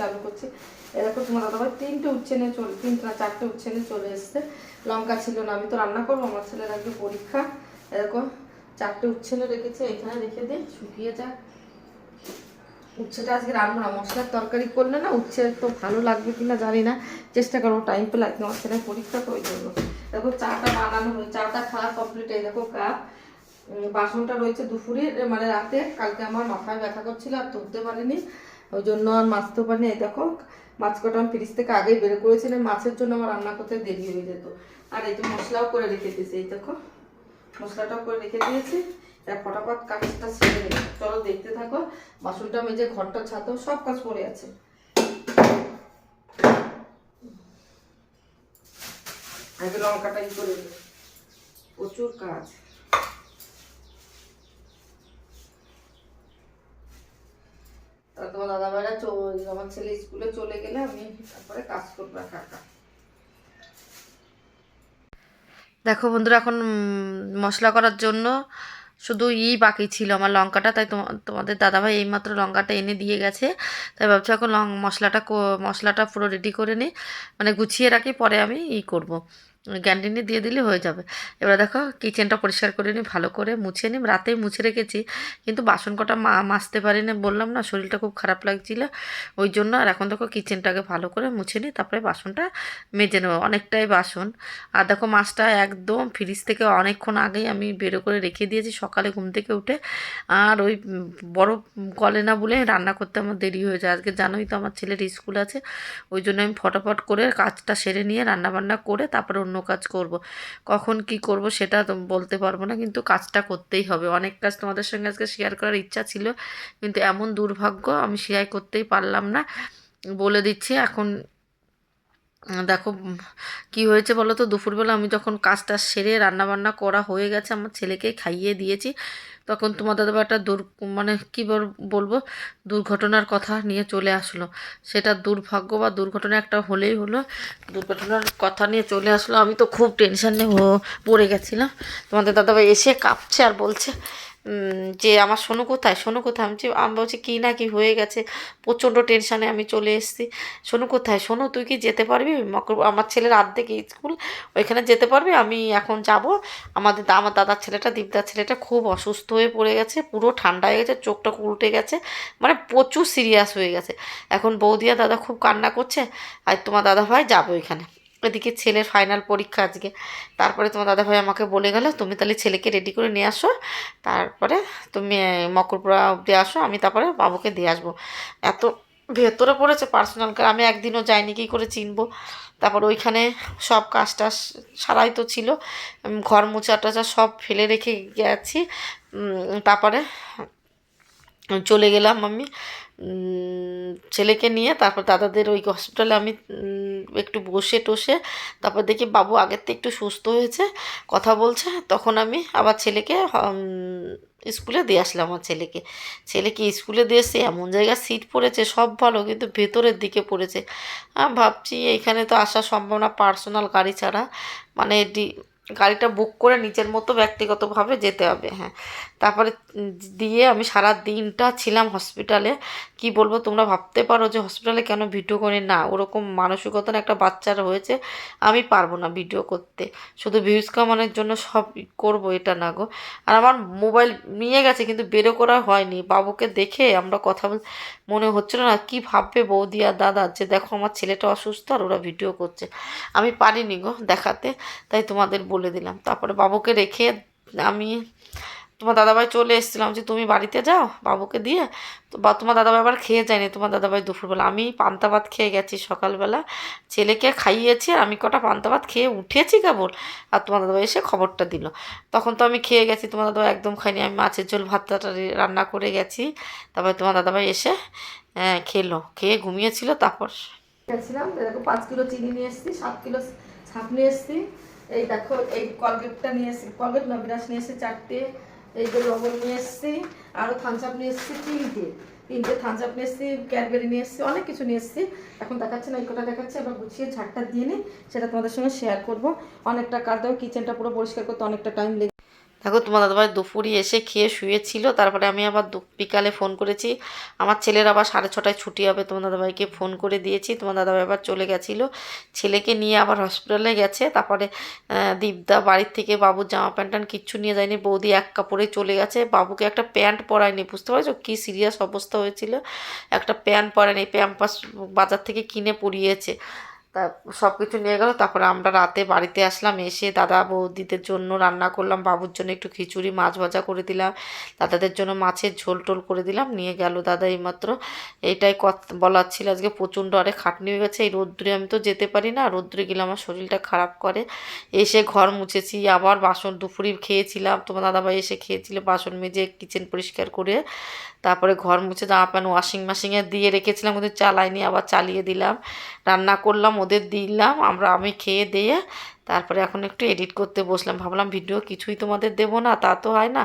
চালু করছি। এরকম তোমার দাদাভাই তিনটে উচ্ছেনে চলে তিনটে না চারটে উচ্ছেনে চলে এসছে। লঙ্কা ছিল না, আমি তো রান্না করব, আমার ছেলের আজকে পরীক্ষা। এরকম চারটে উচ্ছেনে রেখেছে, এখানে রেখে দিই শুকিয়ে যাক। উচ্ছেটা আজকে রান্না না, মশলার তরকারি করলে না উচ্ছে তো ভালো লাগবে কিনা জানি না। চেষ্টা করব টাইম পেলে একদম আমার ছেলের পরীক্ষা তো ওই জন্য। দেখো চাটা বানানো হয়ে চাটা খাওয়া কমপ্লিট এই দেখো কাপ বাসনটা রয়েছে দুপুরে মানে রাতে। কালকে আমার মাথায় ব্যথা করছিল আর তুলতে পারিনি। ওই জন্য আর মাছতেও পারিনি এই দেখো, মাছ কটা আমি ফ্রিজ থেকে আগেই বের করেছিলাম, মাছের জন্য আমার রান্না করতে দেরি হয়ে যেত। আর এই যে মশলাও করে রেখে দিয়েছি, এই দেখো, মশলাটাও করে রেখে দিয়েছি। এবার ফটাফট কাজটা ছেড়ে দেবো চলো দেখতে থাকো, বাসনটা মেজে ঘরটা ছাতো সব কাজ পড়ে আছে। আগে লঙ্কাটা করে দিই। প্রচুর কাজ। তারপর তোমার দাদা ভাইরা আমার ছেলে স্কুলে চলে গেলে আমি তারপরে কাজ করব একা দেখো বন্ধুরা, এখন মশলা করার জন্য শুধু ই বাকি ছিল আমার লঙ্কাটা, তাই তোমা- তোমাদের দাদাভাই এইমাত্র লঙ্কাটা এনে দিয়ে গেছে। তাই ভাবছি এখন লং মশলাটা মশলাটা পুরো রেডি করে নিই মানে গুছিয়ে রাখি, পরে আমি ই করব। গ্যান্ডিনে দিয়ে দিলে হয়ে যাবে। এবার দেখো কিচেনটা পরিষ্কার করে নিই, ভালো করে মুছে নিই। রাতেই মুছে রেখেছি, কিন্তু বাসন কটা মা মাজতে পারি না বললাম না, শরীরটা খুব খারাপ লাগছিল। ওই জন্য আর এখন দেখো কিচেনটাকে ভালো করে মুছে নিই, তারপরে বাসনটা মেজে নেব, অনেকটাই বাসন। আর দেখো মাছটা একদম ফ্রিজ থেকে অনেকক্ষণ আগেই আমি বেরো করে রেখে দিয়েছি, সকালে ঘুম থেকে উঠে। আর ওই বড় গলে না বলে রান্না করতে আমার দেরি হয়ে যায়। আজকে জানোই তো আমার ছেলের স্কুল আছে, ওই জন্য আমি ফটাফট করে কাজটা সেরে নিয়ে রান্না বান্না করে তারপরে অন্য কাজ করব। কখন কি করব সেটা বলতে পারব না, কিন্তু কাজটা করতেই হবে। অনেক কাজ তোমাদের সঙ্গে আজকে শেয়ার করার ইচ্ছা ছিল, কিন্তু এমন দুর্ভাগ্য আমি শেয়ার করতেই পারলাম না। বলে দিচ্ছি, এখন দেখো কি হয়েছে বলো তো? দুপুরবেলা আমি যখন কাজটা সেরে রান্নাবান্না করা হয়ে গেছে, আমার ছেলেকে খাইয়ে দিয়েছি। তখন তোমার দাদা একটা দুর মানে কী বল- বলব? দুর্ঘটনার কথা নিয়ে চলে আসলো। সেটা দুর্ভাগ্য বা দুর্ঘটনা একটা হলেই হলো। দুর্ঘটনার কথা নিয়ে চলে আসলো। আমি তো খুব টেনশানে পড়ে গেছিলাম। তোমাদের দাদাভাই এসে কাঁপছে আর বলছে যে আমার সোনু কোথায়? সোনু কোথায়? আমি আমি বলছি, কী না কি হয়ে গেছে? প্রচণ্ড টেনশানে আমি চলে এসেছি। সোনু কোথায়? সোনু, তুই কি যেতে পারবি? আমার ছেলের আর্ধেক স্কুল, ওইখানে যেতে পারবি? আমি এখন যাব। আমাদের আমার দাদার ছেলেটা, দীপদার ছেলেটা খুব অসুস্থ হয়ে পড়ে গেছে। পুরো ঠান্ডা হয়ে গেছে, চোখটা উল্টে গেছে। মানে প্রচুর সিরিয়াস হয়ে গেছে। এখন বৌদিয়া দাদা খুব কান্না করছে। আর তোমার দাদা ভাই যাবে ওইখানে। এদিকে ছেলের ফাইনাল পরীক্ষা আজকে। তারপরে তোমার দাদাভাই আমাকে বলে গেল, তুমি তাহলে ছেলেকে রেডি করে নিয়ে আসো। তারপরে তুমি মকরপুরা অবধি আসো, আমি তারপরে বাবুকে দিয়ে আসব। এত ভেতরে পড়েছে পার্সোনাল কার আমি একদিনও যাইনি, কী করে চিনবো? তারপর ওইখানে সব কাজ টাজ সারাই তো ছিল। ঘর মোচা টোচা সব ফেলে রেখে গেছি। তারপরে চলে গেলাম আমি। ছেলেকে নিয়ে তারপর দাদাদের ওই হসপিটালে আমি একটু বসে টসে, তারপর দেখি বাবু আগের থেকে একটু সুস্থ হয়েছে, কথা বলছে, তখন আমি আবার ছেলেকে স্কুলে দিয়ে আসলাম আমার ছেলেকে। ছেলেকে স্কুলে দিয়ে এসে এমন জায়গায় সিট পড়েছে, সব ভালো, কিন্তু ভেতরের দিকে পড়েছে। ভাবছি এখানে তো আসা সম্ভব না, পার্সোনাল গাড়ি ছাড়া। মানে গাড়িটা বুক করে নিজের মতো ব্যক্তিগতভাবে যেতে হবে হ্যাঁ। তারপরে দিয়ে আমি সারা দিনটা ছিলাম হসপিটালে কি বলব, তোমরা ভাবতে পারো যে হসপিটালে কেন ভিডিও করি না, ওরকম মানসিকতা একটা বাচ্চার হয়েছে আমি পারব না ভিডিও করতে। শুধু ভিউজ কামানোর জন্য সব করব এটা না গো। আর আমার মোবাইল নিয়ে গেছে, কিন্তু বেরো করা হয়নি। বাবুকে দেখে আমরা কথা বল, মনে হচ্ছিল না, কি ভাববে বৌদি আর দাদা যে দেখো আমার ছেলেটা অসুস্থ আর ওরা ভিডিও করছে। আমি পারিনি গো দেখাতে, তাই তোমাদের বলে দিলাম। তারপরে বাবুকে রেখে আমি তোমার দাদাভাই চলে এসেছিলাম যে তুমি বাড়িতে যাও বাবুকে দিয়ে? তো বা তোমার দাদাভাই আবার খেয়ে যায়নি। তোমার দাদাভাই দুপুরবেলা আমি পান্তা ভাত খেয়ে গেছি সকালবেলা। ছেলেকে খাইয়েছি আর আমি কটা পান্তা ভাত খেয়ে উঠেছি কেবল। আর তোমার দাদাভাই এসে খবরটা দিল। তখন তো আমি খেয়ে গেছি তোমার দাদাভাই একদম খাইনি। আমি মাছের ঝোল ভাতটা রান্না করে গেছি। তারপরে তোমার দাদাভাই এসে আহ, খেলো। খেয়ে ঘুমিয়েছিল তারপর গেছিলাম পাঁচ কিলো চিনি নিয়ে এসেছি সাত কিলো ছাপ নিয়ে এসেছি। এই দেখো, এই কলগেটটা নিয়ে এসেছি কলগেট না বিরাস নিয়ে এসেছি চারটে, এই যে লবণ নিয়ে এসেছি আরও থানচাপ নিয়ে এসেছি, তিনটে তিনটে থানচাপ নিয়ে এসেছি ক্যাডবেরি নিয়ে এসেছি, অনেক কিছু নিয়ে এসেছি। এখন দেখাচ্ছে না এই কটা দেখাচ্ছে, এবার গুছিয়ে ঝাড়টা দিয়ে নিই সেটা তোমাদের সঙ্গে শেয়ার করব। অনেকটা কাজ দেবো কিচেনটা পুরো পরিষ্কার করতে অনেকটা টাইম লেগে দেখো, তোমার দাদাভাই দুপুরি এসে খেয়ে শুয়েছিল, তারপরে আমি আবার বিকালে ফোন করেছি। আমার ছেলের আবার সাড়ে ছটায় ছুটি হবে, তোমার দাদাভাইকে ফোন করে দিয়েছি। তোমার দাদাভাই আবার চলে গেছিল। ছেলেকে নিয়ে আবার হসপিটালে গেছে, তারপরে দীপদা বাড়ির থেকে বাবুর জামা প্যান্ট ট্যান্ট কিচ্ছু নিয়ে যায়নি। বৌদি এক কাপড়ে চলে গেছে। বাবুকে একটা প্যান্ট পরায়নি, বুঝতে পারছ? কী সিরিয়াস অবস্থা হয়েছিল। একটা প্যান্ট পরায়নি, প্যাম্পাস বাজার থেকে কিনে পরিয়েছে। তা সব কিছু নিয়ে গেল, তারপরে আমরা রাতে বাড়িতে আসলাম, এসে দাদা বৌদিদের জন্য রান্না করলাম, বাবুর জন্য একটু খিচুড়ি, মাছ ভাজা করে দিলাম, দাদাদের জন্য মাছের ঝোল টোল করে দিলাম, নিয়ে গেল দাদা এইমাত্র। এইটাই কথা বলার ছিল আজকে, প্রচণ্ড আরে খাটনি হয়ে গেছে, এই রোদ্দুরে আমি তো যেতে পারি না রোদ্দুরে গেলে আমার শরীরটা খারাপ করে। এসে ঘর মুছেছি, আবার বাসন দুপুরি খেয়েছিলাম, তোমার দাদাভাই এসে খেয়েছিল বাসন মেজে কিচেন পরিষ্কার করে। তারপরে ঘর মুছে জামা প্যান্ট ওয়াশিং মেশিনে দিয়ে রেখেছিলাম ওদের চালাইনি, আবার চালিয়ে দিলাম। রান্না করলাম, ওদের দিলাম, আমরা, আমি খেয়ে দিয়ে তারপরে এখন একটু এডিট করতে বসলাম। ভাবলাম ভিডিও কিছুই তোমাদের দেবো না, তা তো হয় না।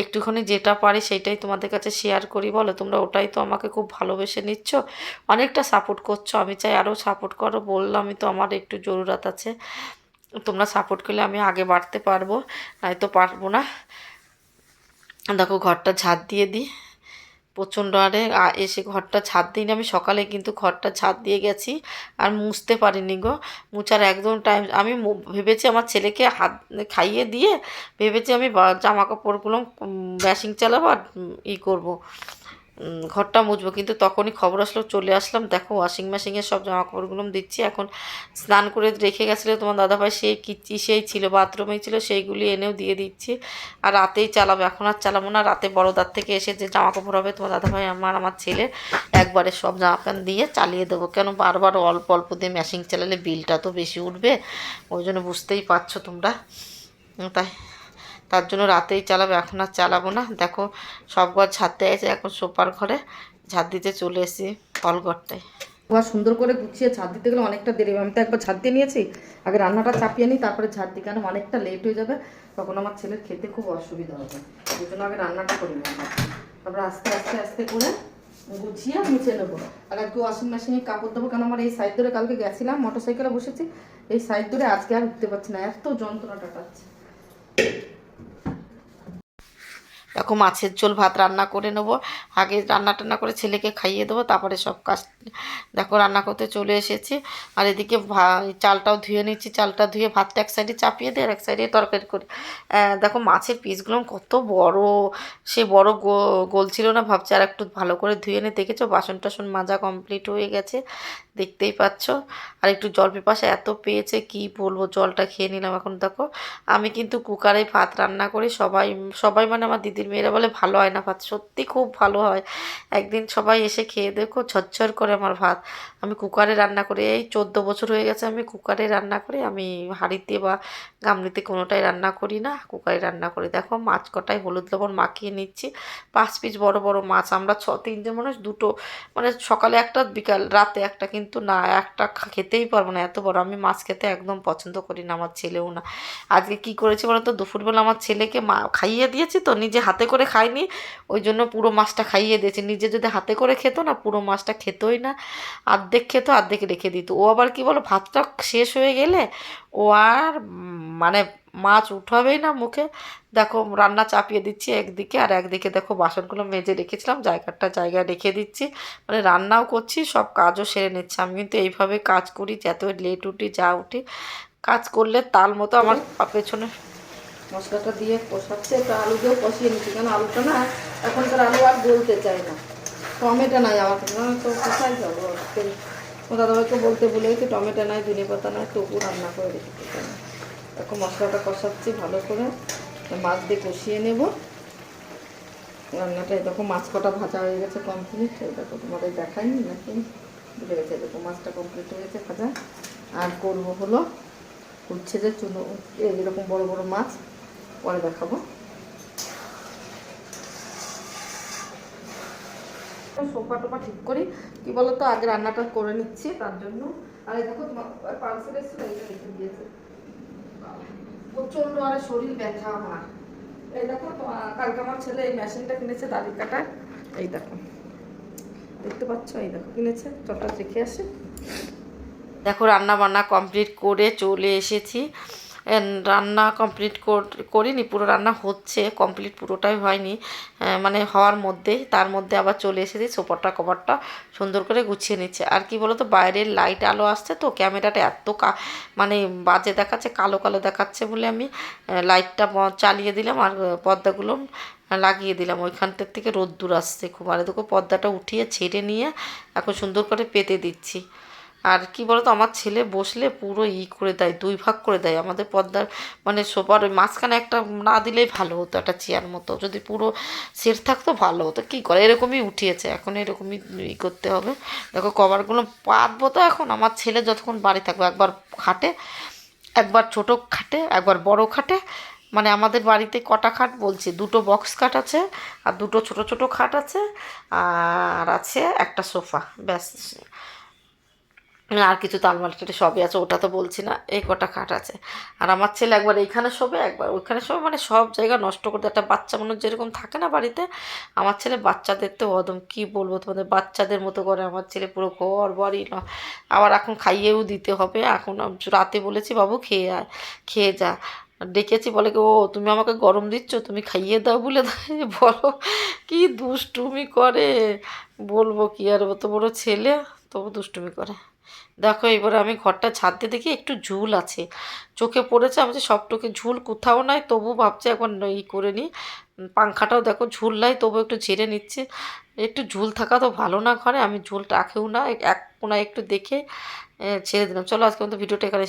একটুখানি যেটা পারি সেটাই তোমাদের কাছে শেয়ার করি, বলো? তোমরা ওটাই তো আমাকে খুব ভালোবেসে নিচ্ছ। অনেকটা সাপোর্ট করছ, আমি চাই আরও সাপোর্ট করো, বললামই তো আমার একটু জরুরাত আছে। তোমরা সাপোর্ট করলে আমি আগে বাড়তে পারব, নয়তো পারব না। দেখো, ঘরটা ঝাড় দিয়ে দিই। প্রচণ্ড আরে এসে ঘরটা ছাদ দিইনি আমি। সকালে কিন্তু ঘরটা ছাদ দিয়ে গেছি আর মুছতে পারিনি গো। মুছার একদম টাইম আমি ভেবেছি আমার ছেলেকে হাত খাইয়ে দিয়ে, ভেবেছি আমি জামা কাপড়গুলো ব্যাশিং চালাবো আর ই করব। ঘরটা মুছবো। কিন্তু তখনই খবর আসলো, চলে আসলাম। দেখো ওয়াশিং মেশিনের সব জামা কাপড়গুলো দিচ্ছি। এখন স্নান করে রেখে গেছিল তোমার দাদাভাই সেই কিচি সেই ছিল বাথরুমেই ছিল, সেইগুলি এনেও দিয়ে দিচ্ছি। আর রাতেই চালাবো, এখন আর চালাবো না। রাতে বড়দার থেকে এসে যে জামা কাপড় হবে, তোমার দাদাভাই, আমার আমার ছেলে, একবারে সব জামা প্যান্ট দিয়ে চালিয়ে দেবো। কেন? বারবার অল্প অল্প দিয়ে মেশিন চালালে বিলটা তো বেশি উঠবে। ওই জন্য বুঝতেই পারছ তোমরা। তাই। তার জন্য রাতেই চালাবো, এখন আর চালাবো না। দেখো, সব ঘর ঝাড়তে আছে এখন সোপার ঘরে ঝাড় দিতে চলে এসেছি হলঘরটায় ঘর সুন্দর করে গুছিয়ে ছাদ দিতে গেলে অনেকটা দেরি হবে। আমি তো একবার ছাদ দিয়ে নিয়েছি, আগে রান্নাটা চাপিয়ে নিই, তারপরে ছাদ দিই, কেন অনেকটা লেট হয়ে যাবে, তখন আমার ছেলের খেতে খুব অসুবিধা হবে। ওই জন্য আগে রান্নাটা করি তারপরে আস্তে আস্তে আস্তে করে গুছিয়ে মুছে নেব। আর একটু ওয়াশিং মেশিনে কাপড় দেবো, কেন আমার এই সাইড ধরে কালকে গেছিলাম মোটর সাইকেলে বসেছি, এই সাইড ধরে আজকে আর উঠতে পারছি না। এত যন্ত্রণাটা পাচ্ছে দেখো মাছের ঝোল, ভাত রান্না করে নেব। আগে রান্না টান্না করে ছেলেকে খাইয়ে দেবো, তারপরে সব কাজ দেখো রান্না করতে চলে এসেছি। আর এদিকে চালটাও ধুয়ে নিচ্ছি। চালটা ধুয়ে ভাতটা এক সাইডে চাপিয়ে দিয়ে আর এক সাইডে তরকারি করি। দেখো মাছের পিসগুলো কত বড়, সে বড় গোল ছিল না, ভাবছি আর একটু ভালো করে ধুয়ে নিয়ে দেখেছ? বাসন টাসন মাজা কমপ্লিট হয়ে গেছে, দেখতেই পাচ্ছ। আর একটু জল পিপাসা এত পেয়েছে, কি বলব? জলটা খেয়ে নিলাম এখন, দেখো। আমি কিন্তু কুকারে ভাত রান্না করি, সবাই সবাই মানে আমার দিদির মেয়েরা বলে, ভালো হয় না ভাত? সত্যি খুব ভালো হয়। একদিন সবাই এসে খেয়ে দেখো ঝরঝর করে আমার ভাত। আমি কুকারে রান্না করি, এই চোদ্দ বছর হয়ে গেছে আমি কুকারে রান্না করি। আমি হাঁড়িতে বা গামলিতে কোনোটাই রান্না করি না, কুকারে রান্না করি। দেখো, মাছ কটায় হলুদ লবণ মাখিয়ে নিচ্ছি। পাঁচ পিস বড় বড় মাছ। আমরা ছ তিনজন মানুষ, দুটো মানে সকালে একটা, বিকাল, রাতে একটা কিন্তু না, একটা খেতেই পারব না। এত বড়, আমি মাছ খেতে একদম পছন্দ করি না, আমার ছেলেও না। আজকে কি করেছি বলো বলতো দুপুরবেলা আমার ছেলেকে মা, খাইয়ে দিয়েছি তো, নিজে হাতে করে খাইনি ওই জন্য পুরো মাছটা খাইয়ে দিয়েছি। নিজে যদি হাতে করে খেতো না, পুরো মাছটা খেতোই না। অর্ধেক খেতো অর্ধেক রেখে দিত। ও আবার কি বলো, ভাতটা শেষ হয়ে গেলে ও আর মানে মাছ উঠাবেই না মুখে। দেখো, রান্না চাপিয়ে দিচ্ছি একদিকে আর একদিকে দেখো বাসনগুলো মেজে রেখেছিলাম, জায়গাটা জায়গায় রেখে দিচ্ছি। মানে রান্নাও করছি, সব কাজও সেরে নিচ্ছি। আমি কিন্তু এইভাবে কাজ করি যত লেট উঠি, যা উঠি, কাজ করলে তাল মতো আমার পেছনে মশলাটা দিয়ে কষাচ্ছে একটু আলু দিয়েও কষিয়ে নিচ্ছি, কেন আলুটা না এখনকার আলু আর বলতে চাই না। টমেটো নাই আমার কাছে তো কোথায় যাব ও দাদাভাইকে বলতে ভুলে গেছি, টমেটো নাই, ধনে পাতা নাই, তবু রান্না করে রেখেছি এখন মশলাটা কষাচ্ছি ভালো করে মাছ দিয়ে কষিয়ে নেব। রান্নাটা দেখো, মাছ কটা ভাজা হয়ে গেছে কমপ্লিট দেখো তোমাদের দেখাইনি নাকি? ভুলে গেছে দেখো মাছটা কমপ্লিট হয়ে গেছে ভাজা। আর করব হলো উচ্ছে যে চুনো এরকম বড় বড় মাছ পরে দেখাবো। সোফা টোপা ঠিক করি। কি বলতো, আগে রান্নাটা করে নিচ্ছি তার জন্য। আর দেখো তোমার পার্সেল এসেছিল এইটা রেখে দিয়েছে। প্রচণ্ড আরে শরীর ব্যথা আমার। এই দেখো কালকে আমার ছেলে এই মেশিনটা কিনেছে দাড়ি কাটার। এই দেখো। দেখতে পাচ্ছ? এই দেখো, কিনেছে। চটা রেখে আসে। দেখো রান্না বান্না কমপ্লিট করে চলে এসেছি। রান্না কমপ্লিট করিনি, পুরো রান্না হচ্ছে কমপ্লিট পুরোটাই হয়নি। মানে হওয়ার মধ্যে, তার মধ্যে আবার চলে এসেছি সোপারটা কভারটা সুন্দর করে গুছিয়ে নিচ্ছে। আর কি বলো তো বাইরের লাইট আলো আসছে তো, ক্যামেরাটা এত কা মানে বাজে দেখাচ্ছে, কালো কালো দেখাচ্ছে বলে আমি লাইটটা চালিয়ে দিলাম আর পর্দাগুলো লাগিয়ে দিলাম। ওইখানটার থেকে রোদ্দুর আসছে খুব। আর দেখো পর্দাটা উঠিয়ে ছেড়ে নিয়ে এখন সুন্দর করে পেতে দিচ্ছি। আর কি বলতো, আমার ছেলে বসলে পুরো ই করে দেয়, দুই ভাগ করে দেয়। আমাদের পর্দার মানে সোফার ওই মাঝখানে একটা না দিলেই ভালো হতো, একটা চেয়ার মতো। যদি পুরো সেট থাকতো ভালো হতো। কী করে? এরকমই উঠিয়েছে। এখন এরকমই ই করতে হবে। দেখো, কভারগুলো পাতবো তো এখন। আমার ছেলে যতক্ষণ বাড়ি থাকবে, একবার খাটে, একবার ছোট খাটে, একবার বড় খাটে। মানে আমাদের বাড়িতে কটা খাট বলছি? দুটো বক্স খাট আছে, আর দুটো ছোট ছোট খাট আছে, আর আছে একটা সোফা। ব্যাস। আর কিছু তালমাল কেটে সবই আছে, ওটা তো বলছি না, এই কটা খাট আছে। আর আমার ছেলে একবার এইখানে শোবে, একবার ওইখানে শোবে মানে সব জায়গা নষ্ট করতে একটা বাচ্চা মানুষ যেরকম থাকে না বাড়িতে, আমার ছেলে বাচ্চাদের তো অদম, কী বলব তোমাদের, বাচ্চাদের মতো করে আমার ছেলে পুরো ঘর বাড়ি ন আবার এখন খাইয়েও দিতে হবে, এখন রাতে বলেছি, বাবু, খেয়ে আয়, খেয়ে যা। ডেকেছি, বলে কি, ও, তুমি আমাকে গরম দিচ্ছ, তুমি খাইয়ে দাও বলে বলো, কি দুষ্টুমি করে? বলব কি আর অত বড় ছেলে, তবু দুষ্টুমি করে। দেখো, এবারে আমি ঘরটা দিয়ে দেখি একটু ঝুল আছে। চোখে পড়েছে, আমি যে সবটুকু ঝুল কোথাও নাই তবু ভাবছি একবার ই করে নিই পাংখাটাও দেখো ঝুল নাই তবু একটু ঝেড়ে নিচ্ছে। একটু ঝুল থাকা তো ভালো না ঘরে, আমি ঝুল রাখেও না, এক কোনায় একটু দেখে ছেড়ে দিলাম। চলো আজকে মতো ভিডিওটা এখানে